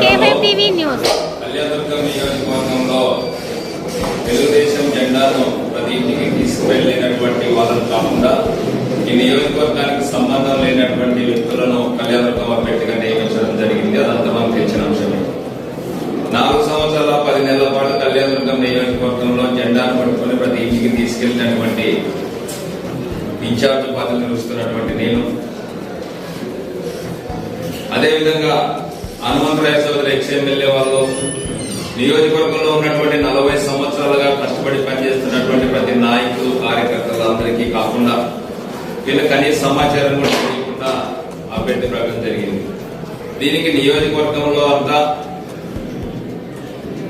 Welcome news. Kalyandurg నియోజకవర్గంలో తెలుగుదేశం జెండాను ప్రతి ఇంటికి తీసుకువెళ్ళినటువంటి వాళ్ళని కాకుండా ఈ నియోజకవర్గానికి సంబంధం లేనటువంటి వ్యక్తులను కళ్యాణదుర్గం అభ్యర్థిగా నియమించడం జరిగింది. అదంతా మనకు తెచ్చిన అంశమే. నాలుగు సంవత్సరాల పది నెలల పాటు కళ్యాణదుర్గం నియోజకవర్గంలో జెండాను పట్టుకుని ప్రతి ఇంటికి తీసుకెళ్ళినటువంటి ఇన్ఛార్జ్ బాధ్యత నిర్వహిస్తున్నటువంటి నేను. అదేవిధంగా హనుమంతరాయ చౌదరి ఎక్స్ ఎమ్మెల్యే వాళ్ళు నియోజకవర్గంలో ఉన్నటువంటి నలభై సంవత్సరాలుగా కష్టపడి పనిచేస్తున్నటువంటి ప్రతి నాయకులు కార్యకర్తలు అందరికీ కాకుండా వీళ్ళ కనీస సమాచారం కూడా తెలియకుండా అభ్యర్థి ప్రకటన జరిగింది. దీనికి నియోజకవర్గంలో అంతా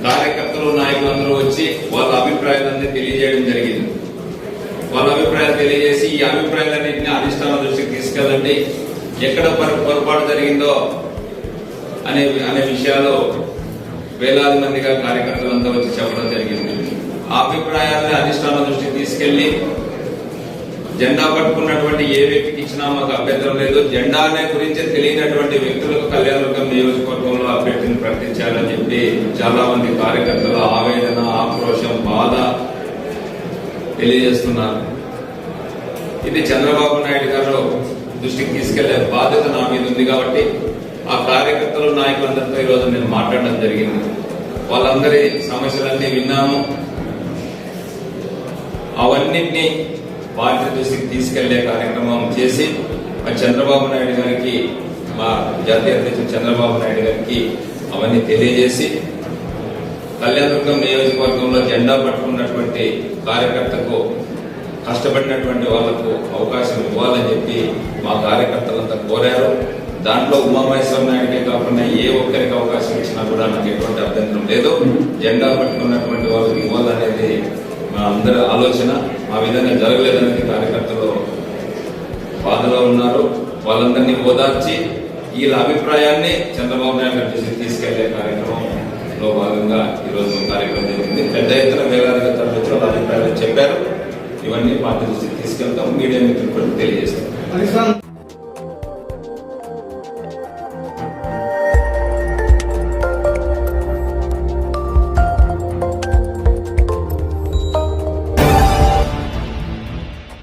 కార్యకర్తలు నాయకులందరూ వచ్చి వాళ్ళ అభిప్రాయాలన్నీ తెలియజేయడం జరిగింది. వాళ్ళ అభిప్రాయాలు తెలియజేసి ఈ అభిప్రాయాలన్నింటినీ అధిష్టాన దృష్టికి తీసుకెళ్ళండి. ఎక్కడ పొరపాటు జరిగిందో అనే అనే విషయాల్లో వేలాది మందిగా కార్యకర్తలంతా వచ్చి చెప్పడం జరిగింది. ఆ అభిప్రాయాలని అధిష్టానం దృష్టికి తీసుకెళ్ళి జెండా పట్టుకున్నటువంటి ఏ వ్యక్తికి ఇచ్చినా మాకు అభ్యంతరం లేదు. జెండా అనే గురించి తెలియనటువంటి వ్యక్తులకు కళ్యాణదుర్గం నియోజకవర్గంలో అభ్యర్థిని ప్రకటించాలని చెప్పి చాలా మంది కార్యకర్తలు ఆవేదన ఆక్రోశం బాధ తెలియజేస్తున్నారు. ఇది చంద్రబాబు నాయుడు గారు దృష్టికి తీసుకెళ్ళే బాధ్యత నా మీద ఉంది కాబట్టి ఆ కార్యకర్తలు నాయకులందరితో ఈ రోజు నేను మాట్లాడడం జరిగింది. వాళ్ళందరి సమస్యలన్నీ విన్నాము. అవన్నింటినీ పార్టీ దృష్టికి తీసుకెళ్ళే కార్యక్రమం చేసి మా చంద్రబాబు నాయుడు గారికి మా జాతీయ అధ్యక్షుడు చంద్రబాబు నాయుడు గారికి అవన్నీ తెలియజేసి కళ్యాణదుర్గం నియోజకవర్గంలో జెండా పట్టుకున్నటువంటి కార్యకర్తకు కష్టపడినటువంటి వాళ్ళకు అవకాశం ఇవ్వాలని చెప్పి మా కార్యకర్తలంతా కోరారు. దాంట్లో ఉమామహేశ్వర నాయుడికే కాకుండా ఏ ఒక్కరికి అవకాశం ఇచ్చినా కూడా నాకు ఎటువంటి అభ్యంతరం లేదు. జెండా పట్టుకున్నటువంటి వాళ్ళకి ఇవ్వాలనేది మా అందరి ఆలోచన. ఆ విధంగా జరగలేదనేది కార్యకర్తలు బాధలో ఉన్నారు. వాళ్ళందరినీ ఓదార్చి వీళ్ళ అభిప్రాయాన్ని చంద్రబాబు నాయుడు గారి తీసుకెళ్ళే కార్యక్రమంలో భాగంగా ఈ రోజు కార్యక్రమం జరిగింది. పెద్ద ఎత్తున వేలాదిగా తరలించిన అభిప్రాయాలు చెప్పారు. ఇవన్నీ పార్టీ దృష్టికి తీసుకెళ్తాం. మీడియా మిత్రులు కూడా తెలియజేస్తాం.